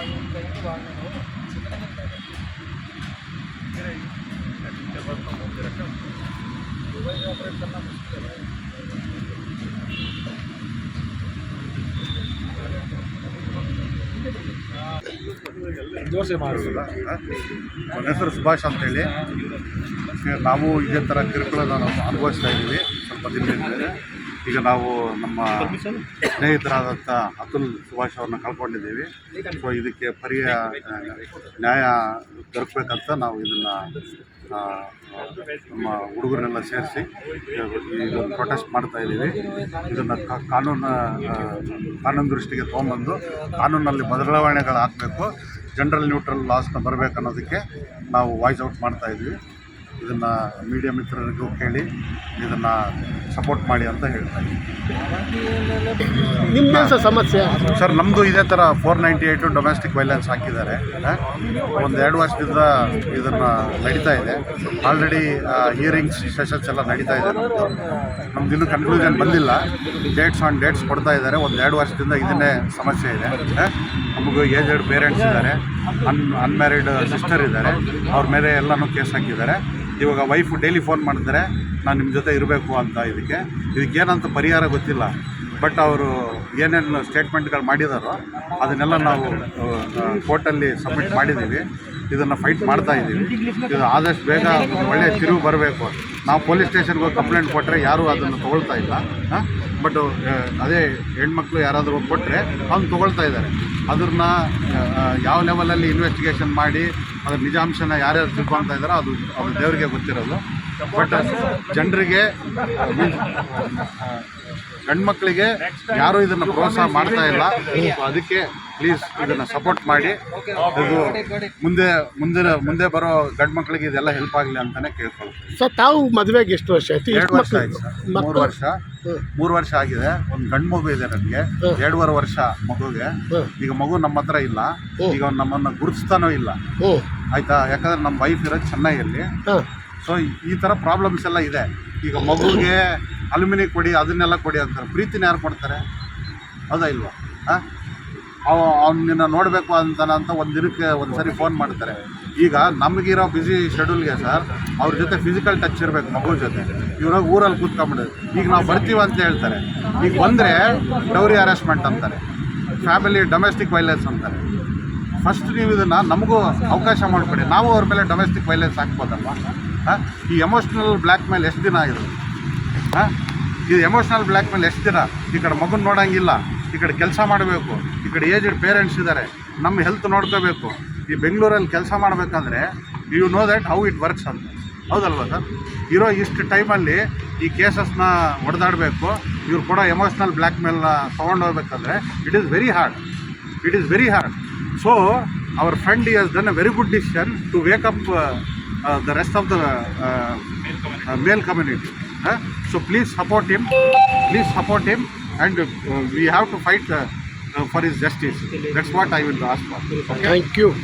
వాళ్ళు ఉంటాయని వాళ్ళు ನನ್ನ ಹೆಸರು ಸುಭಾಷ್ ಅಂತೇಳಿ. ನಾವು ಇದೇ ಥರ ಕಿರುಕುಳನ ನಾವು ಅನುಭವಿಸ್ತಾ ಇದ್ದೀವಿ. ಸ್ವಲ್ಪ ದಿನದಿಂದ ಈಗ ನಾವು ನಮ್ಮ ಸ್ನೇಹಿತರಾದಂಥ ಅತುಲ್ ಸುಭಾಷ್ ಅವ್ರನ್ನ ಕಳ್ಕೊಂಡಿದ್ದೀವಿ. ಸೊ ಇದಕ್ಕೆ ಪರಿಯ ನ್ಯಾಯ ದೊರಕಬೇಕಂತ ನಾವು ಇದನ್ನು ನಮ್ಮ ಹುಡುಗರನ್ನೆಲ್ಲ ಸೇರಿಸಿ ಇದನ್ನು ಪ್ರೊಟೆಸ್ಟ್ ಮಾಡ್ತಾ ಇದ್ದೀವಿ. ಇದನ್ನು ಕಾನೂನು ಕಾನೂನು ದೃಷ್ಟಿಗೆ ತೊಗೊಂಬಂದು ಕಾನೂನಲ್ಲಿ ಬದಲಾವಣೆಗಳು ಹಾಕಬೇಕು ಜನರಲ್ ನ್ಯೂಟ್ರಲ್ ಲಾಸ್ನ ಬರಬೇಕು ಅನ್ನೋದಕ್ಕೆ ನಾವು ವಾಯ್ಸ್ ಔಟ್ ಮಾಡ್ತಾ ಇದ್ದೀವಿ. ಇದನ್ನು ಮೀಡಿಯಾ ಮಿತ್ರರಿಗೂ ಕೇಳಿ ಇದನ್ನು ಸಪೋರ್ಟ್ ಮಾಡಿ ಅಂತ ಹೇಳ್ತಾ ಇದ್ದೀನಿ ಸರ್ ಸಮಸ್ಯೆ? ಸರ್ ನಮ್ಮದು ಇದೇ ಥರ four ninety eight domestic violence ಹಾಕಿದ್ದಾರೆ. ಒಂದು ಎರಡು ವರ್ಷದಿಂದ ಇದನ್ನು ನಡೀತಾ ಇದೆ. ಆಲ್ರೆಡಿ ಇಯರಿಂಗ್ಸ್ ಸೆಷನ್ಸ್ ಎಲ್ಲ ನಡೀತಾ ಇದೆ. ನಮ್ಮದು ನಮ್ದು ಇನ್ನೂ ಕನ್ಕ್ಲೂಷನ್ ಬಂದಿಲ್ಲ. ಡೇಟ್ಸ್ ಆನ್ ಡೇಟ್ಸ್ ಕೊಡ್ತಾ ಇದ್ದಾರೆ. ಒಂದು ಎರಡು ವರ್ಷದಿಂದ ಇದನ್ನೇ ಸಮಸ್ಯೆ ಇದೆ. ನಮಗೂ ಏಜೆಡ್ ಪೇರೆಂಟ್ಸ್ ಇದ್ದಾರೆ. ಅನ್ ಅನ್ಮ್ಯಾರಿಡ್ ಸಿಸ್ಟರ್ ಇದ್ದಾರೆ. ಅವ್ರ ಮೇಲೆ ಎಲ್ಲನೂ ಕೇಸ್ ಹಾಕಿದ್ದಾರೆ. ಇವಾಗ ವೈಫು ಡೈಲಿ ಫೋನ್ ಮಾಡಿದ್ರೆ ನಾನು ನಿಮ್ಮ ಜೊತೆ ಇರಬೇಕು ಅಂತ ಇದಕ್ಕೆ. ಇದಕ್ಕೇನಂತ ಪರಿಹಾರ ಗೊತ್ತಿಲ್ಲ. ಬಟ್ ಅವರು ಏನೇನು ಸ್ಟೇಟ್ಮೆಂಟ್ಗಳು ಮಾಡಿದಾರೋ ಅದನ್ನೆಲ್ಲ ನಾವು ಕೋರ್ಟಲ್ಲಿ ಸಬ್ಮಿಟ್ ಮಾಡಿದ್ದೀವಿ ಇದನ್ನು ಫೈಟ್ ಮಾಡ್ತಾ ಇದ್ದೀವಿ ಇದು ಆದಷ್ಟು ಬೇಗ ಒಳ್ಳೆಯ ತಿರುವು ಬರಬೇಕು. ನಾವು ಪೊಲೀಸ್ ಸ್ಟೇಷನ್ಗೆ ಹೋಗಿ ಕಂಪ್ಲೇಂಟ್ ಕೊಟ್ಟರೆ ಯಾರೂ ಅದನ್ನು ತೊಗೊಳ್ತಾ ಇಲ್ಲ. ಬಟ್ ಅದೇ ಹೆಣ್ಮಕ್ಳು ಯಾರಾದರೂ ಕೊಟ್ಟರೆ ಅವ್ನು ತೊಗೊಳ್ತಾ ಇದ್ದಾರೆ ಅದನ್ನ ಯಾವ ಲೆವೆಲಲ್ಲಿ ಇನ್ವೆಸ್ಟಿಗೇಷನ್ ಮಾಡಿ ಅದ್ರ ನಿಜಾಂಶನ ಯಾರ್ಯಾರು ತಿಳ್ಕೊಳ್ತಾ ಇದ್ದಾರೋ ಅದು ಅದು ದೇವರಿಗೆ ಗೊತ್ತಿರೋದು. ಬಟ್ ಜನರಿಗೆ ಗಂಡ್ಮಕ್ಳಿಗೆ ಯಾರೂ ಇದನ್ನು ಪ್ರೋತ್ಸಾಹ ಮಾಡ್ತಾ ಇಲ್ಲ. ಅದಕ್ಕೆ ಪ್ಲೀಸ್ ಇದನ್ನು ಸಪೋರ್ಟ್ ಮಾಡಿ. ಇದು ಮುಂದೆ ಮುಂದಿನ ಮುಂದೆ ಬರೋ ಗಂಡು ಮಕ್ಕಳಿಗೆ ಇದೆಲ್ಲ ಹೆಲ್ಪ್ ಆಗಲಿ ಅಂತಾನೆ ಕೇಳ್ಕೊಳ್ತೀನಿ. ಸರ್ ತಾವು ಮದುವೆಗೆ ಎಷ್ಟು ವರ್ಷ ಆಯ್ತು? ಎರಡು ವರ್ಷ ಆಯ್ತು ಮೂರು ವರ್ಷ. ಮೂರು ವರ್ಷ ಆಗಿದೆ. ಒಂದು ಗಂಡು ಮಗು ಇದೆ ನನಗೆ. ಎರಡೂವರೆ ವರ್ಷ ಮಗುಗೆ. ಈಗ ಮಗು ನಮ್ಮ ಹತ್ರ ಇಲ್ಲ. ಈಗ ನಮ್ಮನ್ನು ಗುರುತಿಸ್ತಾನೋ ಇಲ್ಲ. ಆಯ್ತಾ? ಯಾಕಂದ್ರೆ ನಮ್ಮ ವೈಫ್ ಇರೋದು ಚೆನ್ನೈಯಲ್ಲಿ. ಸೊ ಈ ಥರ ಪ್ರಾಬ್ಲಮ್ಸ್ ಎಲ್ಲ ಇದೆ. ಈಗ ಮಗುಗೆ ಅಲ್ಯೂಮಿನಿ ಕೊಡಿ, ಅದನ್ನೆಲ್ಲ ಕೊಡಿ ಅಂತಾರೆ. ಪ್ರೀತಿನ ಯಾರು ಕೊಡ್ತಾರೆ? ಹೌದಾ ಇಲ್ವಾ? ಹಾಂ ಅವ ಅವನ್ನ ನೋಡಬೇಕು ಅಂತಾನ ಅಂತ ಒಂದು ದಿನಕ್ಕೆ ಒಂದು ಸರಿ ಫೋನ್ ಮಾಡ್ತಾರೆ. ಈಗ ನಮಗಿರೋ ಬ್ಯುಸಿ ಶೆಡ್ಯೂಲ್ಗೆ ಸರ್ ಅವ್ರ ಜೊತೆ ಫಿಸಿಕಲ್ ಟಚ್ ಇರಬೇಕು ಮಗು ಜೊತೆ. ಇವ್ರಾಗ ಊರಲ್ಲಿ ಕೂತ್ಕೊಂಬಿಡೋದು ಈಗ ನಾವು ಬರ್ತೀವಿ ಅಂತ ಹೇಳ್ತಾರೆ. ಈಗ ಬಂದರೆ ಡೌರಿ ಅರೆಸ್ಟ್ಮೆಂಟ್ ಅಂತಾರೆ. ಫ್ಯಾಮಿಲಿ ಡೊಮೆಸ್ಟಿಕ್ ವೈಲೆನ್ಸ್ ಅಂತಾರೆ. ಫಸ್ಟ್ ನೀವು ಇದನ್ನು ನಮಗೂ ಅವಕಾಶ ಮಾಡಿಕೊಡಿ. ನಾವು ಅವ್ರ ಮೇಲೆ ಡೊಮೆಸ್ಟಿಕ್ ವೈಲೆನ್ಸ್ ಹಾಕ್ಬೋದಲ್ವಾ? ಈ ಎಮೋಷ್ನಲ್ ಬ್ಲ್ಯಾಕ್ ಮೇಲ್ ಎಷ್ಟು ದಿನ ಇದು ಹಾಂ? ಈ ಎಮೋಷ್ನಲ್ ಬ್ಲ್ಯಾಕ್ ಮೇಲ್ ಎಷ್ಟು ದಿನ? ಈ ಕಡೆ ಮಗುನ ನೋಡೋಂಗಿಲ್ಲ. ಈ ಕಡೆ ಕೆಲಸ ಮಾಡಬೇಕು. ಈ ಕಡೆ ಏಜ್ಡ್ ಪೇರೆಂಟ್ಸ್ ಇದ್ದಾರೆ ನಮ್ಮ ಹೆಲ್ತ್ ನೋಡ್ಕೋಬೇಕು. ಈ ಬೆಂಗಳೂರಲ್ಲಿ ಕೆಲಸ ಮಾಡಬೇಕಂದ್ರೆ you know that how it works ಅಂತ. ಹೌದಲ್ವಾ ಸರ್? ಇರೋ ಇಷ್ಟು ಟೈಮಲ್ಲಿ ಈ ಕೇಸಸ್ನ ಹೊಡೆದಾಡಬೇಕು. ಇವ್ರು ಕೂಡ ಎಮೋಷ್ನಲ್ ಬ್ಲ್ಯಾಕ್ ಮೇಲ್ನ ತೊಗೊಂಡೋಗ್ಬೇಕಂದ್ರೆ it is very hard it is very hard. So our friend is done a very good decision to to Uh, the rest of the uh, uh, male community. So please support him. Please support him, and we have to fight for his justice. That's what I will ask for. Okay? Thank you.